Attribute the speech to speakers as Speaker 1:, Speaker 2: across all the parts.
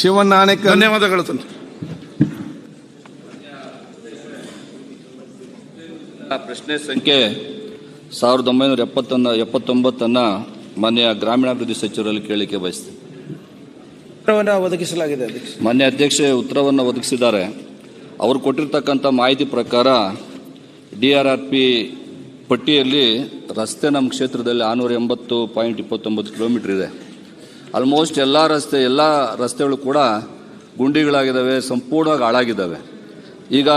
Speaker 1: ಶಿವನಾಣೆಕರ್
Speaker 2: ಧನ್ಯವಾದಗಳು ತಂದೆ
Speaker 3: ಪ್ರಶ್ನೆ ಸಂಖ್ಯೆ ಸಾವಿರದ ಒಂಬೈನೂರ ಎಪ್ಪತ್ತನ್ನ ಎಪ್ಪತ್ತೊಂಬತ್ತನ್ನ ಮಾನ್ಯ ಗ್ರಾಮೀಣಾಭಿವೃದ್ಧಿ ಸಚಿವರಲ್ಲಿ ಕೇಳಲಿಕ್ಕೆ ಬಯಸ್ತೀನಿ.
Speaker 4: ಉತ್ತರವನ್ನು ಒದಗಿಸಲಾಗಿದೆ
Speaker 3: ಮಾನ್ಯ ಅಧ್ಯಕ್ಷೆ ಉತ್ತರವನ್ನು ಒದಗಿಸಿದ್ದಾರೆ. ಅವರು ಕೊಟ್ಟಿರ್ತಕ್ಕಂಥ ಮಾಹಿತಿ ಪ್ರಕಾರ ಡಿ ಆರ್ ಆರ್ ಪಿ ಪಟ್ಟಿಯಲ್ಲಿ ರಸ್ತೆ ನಮ್ಮ ಕ್ಷೇತ್ರದಲ್ಲಿ ಆರುನೂರ ಎಂಬತ್ತು ಪಾಯಿಂಟ್ ಇಪ್ಪತ್ತೊಂಬತ್ತು ಕಿಲೋಮೀಟರ್ ಇದೆ. ಆಲ್ಮೋಸ್ಟ್ ಎಲ್ಲ ರಸ್ತೆ, ಎಲ್ಲ ರಸ್ತೆಗಳು ಕೂಡ ಗುಂಡಿಗಳಾಗಿದ್ದಾವೆ, ಸಂಪೂರ್ಣವಾಗಿ ಹಾಳಾಗಿದ್ದಾವೆ. ಈಗ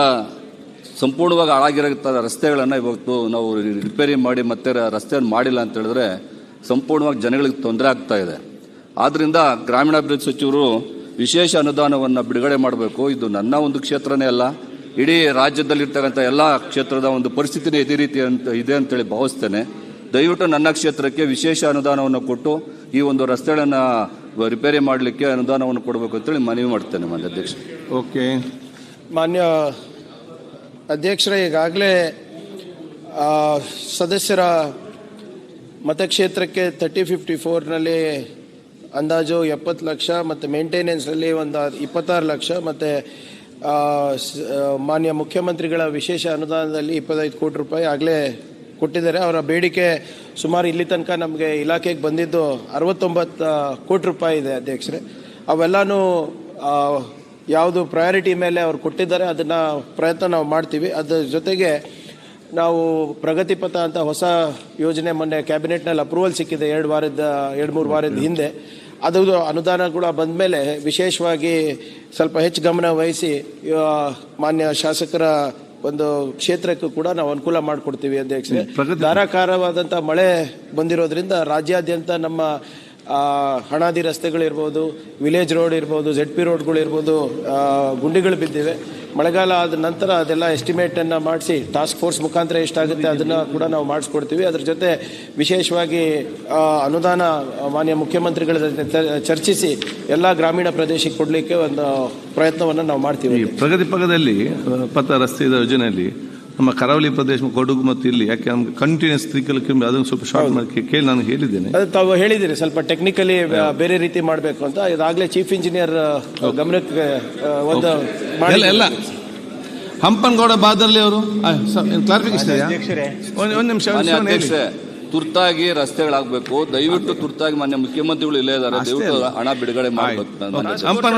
Speaker 3: ಸಂಪೂರ್ಣವಾಗಿ ಹಾಳಾಗಿರೋ ರಸ್ತೆಗಳನ್ನು ಇವತ್ತು ನಾವು ರಿಪೇರಿ ಮಾಡಿ ಮತ್ತೆ ರಸ್ತೆಯನ್ನು ಮಾಡಿಲ್ಲ ಅಂತ ಹೇಳಿದ್ರೆ ಸಂಪೂರ್ಣವಾಗಿ ಜನಗಳಿಗೆ ತೊಂದರೆ ಆಗ್ತಾ ಇದೆ. ಆದ್ದರಿಂದ ಗ್ರಾಮೀಣಾಭಿವೃದ್ಧಿ ಸಚಿವರು ವಿಶೇಷ ಅನುದಾನವನ್ನು ಬಿಡುಗಡೆ ಮಾಡಬೇಕು. ಇದು ನನ್ನ ಒಂದು ಕ್ಷೇತ್ರನೇ ಅಲ್ಲ, ಇಡೀ ರಾಜ್ಯದಲ್ಲಿರ್ತಕ್ಕಂಥ ಎಲ್ಲ ಕ್ಷೇತ್ರದ ಒಂದು ಪರಿಸ್ಥಿತಿನೇ ಇದೇ ರೀತಿ ಅಂತ, ಇದೆ ಅಂತೇಳಿ ಭಾವಿಸ್ತೇನೆ. ದಯವಿಟ್ಟು ನನ್ನ ಕ್ಷೇತ್ರಕ್ಕೆ ವಿಶೇಷ ಅನುದಾನವನ್ನು ಕೊಟ್ಟು ಈ ಒಂದು ರಸ್ತೆಗಳನ್ನು ರಿಪೇರಿ ಮಾಡಲಿಕ್ಕೆ ಅನುದಾನವನ್ನು ಕೊಡಬೇಕು ಅಂತೇಳಿ ಮನವಿ ಮಾಡ್ತೇನೆ ಮಾನ್ಯ ಅಧ್ಯಕ್ಷ
Speaker 1: ಓಕೆ.
Speaker 4: ಮಾನ್ಯ ಅಧ್ಯಕ್ಷರೇ, ಈಗಾಗಲೇ ಸದಸ್ಯರ ಮತಕ್ಷೇತ್ರಕ್ಕೆ ತರ್ಟಿ ಫಿಫ್ಟಿ ಫೋರ್ನಲ್ಲಿ ಅಂದಾಜು ಎಪ್ಪತ್ತು ಲಕ್ಷ ಮತ್ತು ಮೇಂಟೆನೆನ್ಸ್ನಲ್ಲಿ ಒಂದು ಇಪ್ಪತ್ತಾರು ಲಕ್ಷ ಮತ್ತು ಮಾನ್ಯ ಮುಖ್ಯಮಂತ್ರಿಗಳ ವಿಶೇಷ ಅನುದಾನದಲ್ಲಿ ಇಪ್ಪತ್ತೈದು ಕೋಟಿ ರೂಪಾಯಿ ಆಗಲೇ ಕೊಟ್ಟಿದ್ದಾರೆ. ಅವರ ಬೇಡಿಕೆ ಸುಮಾರು ಇಲ್ಲಿ ತನಕ ನಮಗೆ ಇಲಾಖೆಗೆ ಬಂದಿದ್ದು ಅರವತ್ತೊಂಬತ್ತು ಕೋಟಿ ರೂಪಾಯಿ ಇದೆ ಅಧ್ಯಕ್ಷರೇ. ಅವೆಲ್ಲನೂ ಯಾವುದು ಪ್ರಯಾರಿಟಿ ಮೇಲೆ ಅವ್ರು ಕೊಟ್ಟಿದ್ದಾರೆ ಅದನ್ನು ಪ್ರಯತ್ನ ನಾವು ಮಾಡ್ತೀವಿ. ಅದರ ಜೊತೆಗೆ ನಾವು ಪ್ರಗತಿ ಪಥ ಅಂತ ಹೊಸ ಯೋಜನೆ ಮೊನ್ನೆ ಕ್ಯಾಬಿನೆಟ್ನಲ್ಲಿ ಅಪ್ರೂವಲ್ ಸಿಕ್ಕಿದೆ ಎರಡು ವಾರದ ಎರಡು ಮೂರು ವಾರದ ಹಿಂದೆ. ಅದು ಅನುದಾನ ಕೂಡ ಬಂದ ಮೇಲೆ ವಿಶೇಷವಾಗಿ ಸ್ವಲ್ಪ ಹೆಚ್ಚು ಗಮನ ವಹಿಸಿ ಮಾನ್ಯ ಶಾಸಕರ ಒಂದು ಕ್ಷೇತ್ರಕ್ಕೂ ಕೂಡ ನಾವು ಅನುಕೂಲ ಮಾಡಿಕೊಡ್ತೀವಿ ಅಧ್ಯಕ್ಷರೇ ಧಾರಾಕಾರವಾದಂಥ ಮಳೆ ಬಂದಿರೋದ್ರಿಂದ ರಾಜ್ಯಾದ್ಯಂತ ನಮ್ಮ ಹಣಾದಿ ರಸ್ತೆಗಳಿರ್ಬೋದು ವಿಲೇಜ್ ರೋಡ್ ಇರ್ಬೋದು ಝೆಡ್ ಪಿ ರೋಡ್ಗಳಿರ್ಬೋದು ಗುಂಡಿಗಳು ಬಿದ್ದಿವೆ. ಮಳೆಗಾಲ ಆದ ನಂತರ ಅದೆಲ್ಲ ಎಸ್ಟಿಮೇಟನ್ನು ಮಾಡಿಸಿ ಟಾಸ್ಕ್ ಫೋರ್ಸ್ ಮುಖಾಂತರ ಎಷ್ಟಾಗುತ್ತೆ ಅದನ್ನು ಕೂಡ ನಾವು ಮಾಡಿಸ್ಕೊಡ್ತೀವಿ. ಅದ್ರ ಜೊತೆ ವಿಶೇಷವಾಗಿ ಅನುದಾನ ಮಾನ್ಯ ಮುಖ್ಯಮಂತ್ರಿಗಳ ಜೊತೆ ಚರ್ಚಿಸಿ ಎಲ್ಲ ಗ್ರಾಮೀಣ ಪ್ರದೇಶಕ್ಕೆ ಕೊಡಲಿಕ್ಕೆ ಒಂದು ಪ್ರಯತ್ನವನ್ನು ನಾವು ಮಾಡ್ತೀವಿ.
Speaker 1: ಪ್ರಗತಿ ಪಕ್ಕದಲ್ಲಿ ಪಥ ರಸ್ತೆ ಯೋಜನೆಯಲ್ಲಿ ನಮ್ಮ ಕರಾವಳಿ ಪ್ರದೇಶ ಕೊಡಗು ಮತ್ತು ಇಲ್ಲಿ ಯಾಕೆ ನಮ್ಗೆ ಕಂಟಿನ್ಯೂಸ್ ತ್ರೀ ಕಿಲೋಮೀಟರ್ ಅದನ್ನು ಸ್ವಲ್ಪ ಶಾರ್ಟ್ ಮಾಡಿ ಕೇಳಿ ನಾನು ಹೇಳಿದ್ದೇನೆ.
Speaker 4: ಅದು ತಾವು ಹೇಳಿದಿರಿ ಸ್ವಲ್ಪ ಟೆಕ್ನಿಕಲಿ ಬೇರೆ ರೀತಿ ಮಾಡಬೇಕು ಅಂತ. ಇದಾಗಲೇ ಚೀಫ್ ಇಂಜಿನಿಯರ್ ಗಮನಕ್ಕೆ ಒಂದು
Speaker 1: ಎಲ್ಲ ಎಲ್ಲ. ಹಂಪನಗೌಡ ಬಾದಲ್ಲಿ ಅವರು ಕ್ಲಾರಿಫಿಕೇಶನ್ ಒಂದು ನಿಮಿಷ
Speaker 3: ತುರ್ತಾಗಿ ರಸ್ತೆಗಳಾಗಬೇಕು. ದಯವಿಟ್ಟು ತುರ್ತಾಗಿ ಮಾನ್ಯ ಮುಖ್ಯಮಂತ್ರಿಗಳು ಇಲ್ಲೇ ಇದ್ದಾರೆ. ದಯವಿಟ್ಟು ಹಣ ಬಿಡುಗಡೆ ಮಾಡಬೇಕು.
Speaker 1: ಹಂಪನ